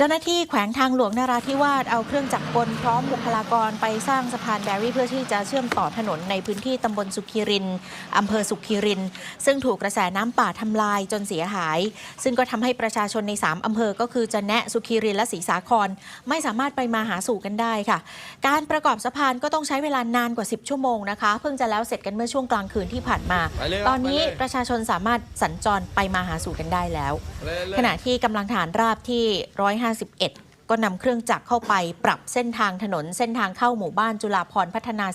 เจ้าหน้าที่แขวงทางหลวงนราธิวาสเอาเครื่องจักรกลพร้อมบุคลากรไปสร้างสะพานแบรี่เพื่อที่จะเชื่อมต่อถนนในพื้นที่ตำบลสุขีรินอำเภอสุขีริน ซึ่งถูกกระแสน้ำป่าทำลายจนเสียหาย ซึ่งก็ทำให้ประชาชนใน 3อำเภอก็คือจะแนะสุขีรินและศรีสาคร ไม่สามารถไปมาหาสู่กันได้ค่ะ การประกอบสะพานก็ต้องใช้เวลานานกว่า 10 ชั่วโมงนะคะ เพิ่งจะแล้วเสร็จกันเมื่อช่วงกลางคืนที่ผ่านมาไปเลยครับตอนนี้ไปเลยประชาชนสามารถสัญจรไปมาหาสู่กันได้แล้วเลยเลยขณะที่กำลังฐานราบที่51 ก็นำเครื่องจักรเข้าไปปรับเส้นทางถนนเส้นทางเข้าหมู่บ้านจุฬาพรพัฒนา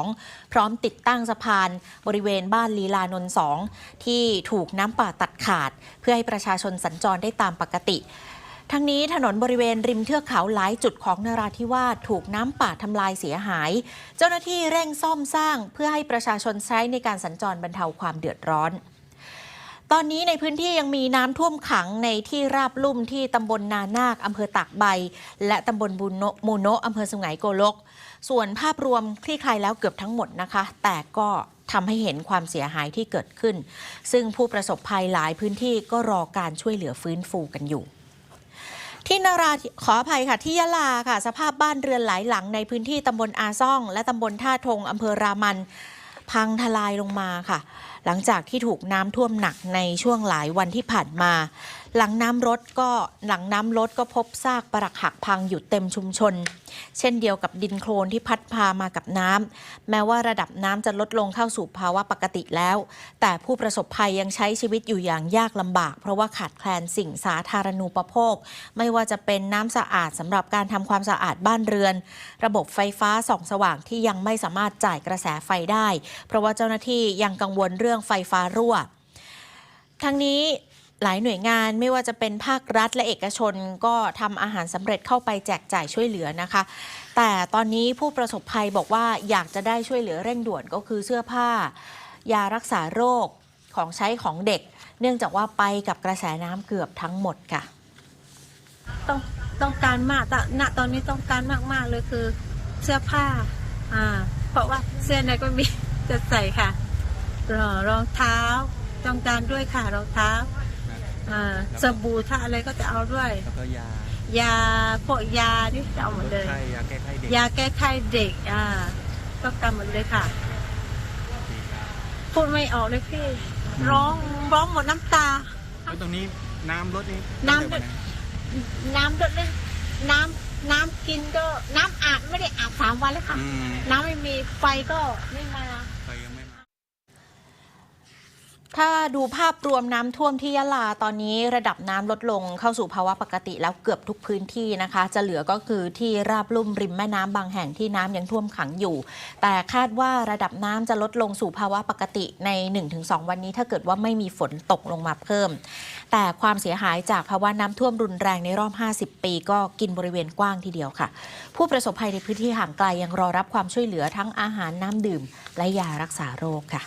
12 พร้อมติดตั้งสะพาน บริเวณบ้านลีลานนท์2ที่ถูกน้ำป่าตัดขาด เพื่อให้ประชาชนสัญจรได้ตามปกติทั้งนี้ถนนบริเวณริมเทือกเขาหลายจุดของนราธิวาสถูกน้ำป่าทำลายเสียหาย เจ้าหน้าที่เร่งซ่อมสร้างเพื่อให้ประชาชนใช้ในการสัญจรบรรเทาความเดือดร้อน ตอนนี้ในพื้นที่ยังมีน้ำท่วมขังในที่ราบลุ่มที่ตำบลนานาคอำเภอตากใบ และตำบลบุโนมูโนะอำเภอสุไหงโกลก ส่วนภาพรวมคลี่คลายแล้วเกือบทั้งหมดนะคะ แต่ก็ทำให้เห็นความเสียหายที่เกิดขึ้น ซึ่งผู้ประสบภัยหลายพื้นที่ก็รอการช่วยเหลือฟื้นฟูกันอยู่ที่นราขออภัยค่ะ ที่ยะลาค่ะ สภาพบ้านเรือนหลายหลังในพื้นที่ตำบลอาซ่อง และตำบลท่าทงอำเภอรามัน พังทลายลงมาค่ะ หลังจากที่ถูกน้ำท่วมหนักในช่วงหลายวันที่ผ่านมา หลังน้ำรถก็หลังน้ำลดก็พบซากปรักหักพังอยู่เต็มชุมชน เช่นเดียวกับดินโคลนที่พัดพามากับน้ำแม้ว่าระดับน้ำจะลดลงเข้าสู่ภาวะปกติแล้ว แต่ผู้ประสบภัยยังใช้ชีวิตอยู่อย่างยากลำบาก เพราะว่าขาดแคลนสิ่งสาธารณูปโภค ไม่ว่าจะเป็นน้ำสะอาดสำหรับการทำความสะอาดบ้านเรือน ระบบไฟฟ้าส่องสว่างที่ยังไม่สามารถจ่ายกระแสไฟได้ เพราะว่าเจ้าหน้าที่ยังกังวลเรื่องไฟฟ้ารั่วทั้งนี้ หลายหน่วยงานไม่ว่าจะเป็นภาครัฐและเอกชนก็ทำอาหารสำเร็จเข้าไปแจกจ่ายช่วยเหลือนะคะ แต่ตอนนี้ผู้ประสบภัยบอกว่าอยากจะได้ช่วยเหลือเร่งด่วนก็คือเสื้อผ้า ยารักษาโรคของใช้ของเด็ก เนื่องจากว่าไปกับกระแสน้ำเกือบทั้งหมดค่ะ ต้องต้องการมากแต่ณตอนนี้ต้องการมากๆเลยคือเสื้อผ้าอ่าเพราะว่าเสื้อในก็มีจะใส่ค่ะรอรองเท้าต้องการด้วยค่ะรองเท้า อ่าสบู่ถ้าอะไรก็จะเอาด้วย แล้วก็ยา ยาพวกยานี่จะเอาหมดเลยไข้ยาแก้ไข้เด็กยาแก้ไขเด็กอ่าต้องการหมดเลยค่ะ พูดไม่ออกเลยพี่ ร้องร้องหมดน้ำตา แล้วตรงนี้น้ำลดนี่น้ำลดน้ำดดเลยน้ำน้ำกินก็น้ำอาบไม่ได้อาบสามวันแล้วค่ะ อืมน้ำไม่มีไฟก็ไม่มาไฟยังไม่มา ถ้าดูภาพรวมน้ำท่วมที่ยะลาตอนนี้ระดับน้ำลดลงเข้าสู่ภาวะปกติแล้วเกือบทุกพื้นที่นะคะ จะเหลือก็คือที่ราบลุ่มริมแม่น้ำบางแห่งที่น้ำยังท่วมขังอยู่ แต่คาดว่าระดับน้ำจะลดลงสู่ภาวะปกติใน 1-2 วันนี้ถ้าเกิดว่าไม่มีฝนตกลงมาเพิ่ม แต่ความเสียหายจากภาวะน้ำท่วมรุนแรงในรอบ 50 ปีก็กินบริเวณกว้างทีเดียวค่ะ ผู้ประสบภัยในพื้นที่ห่างไกลยังรอรับความช่วยเหลือทั้งอาหารน้ำดื่ม และยารักษาโรคค่ะ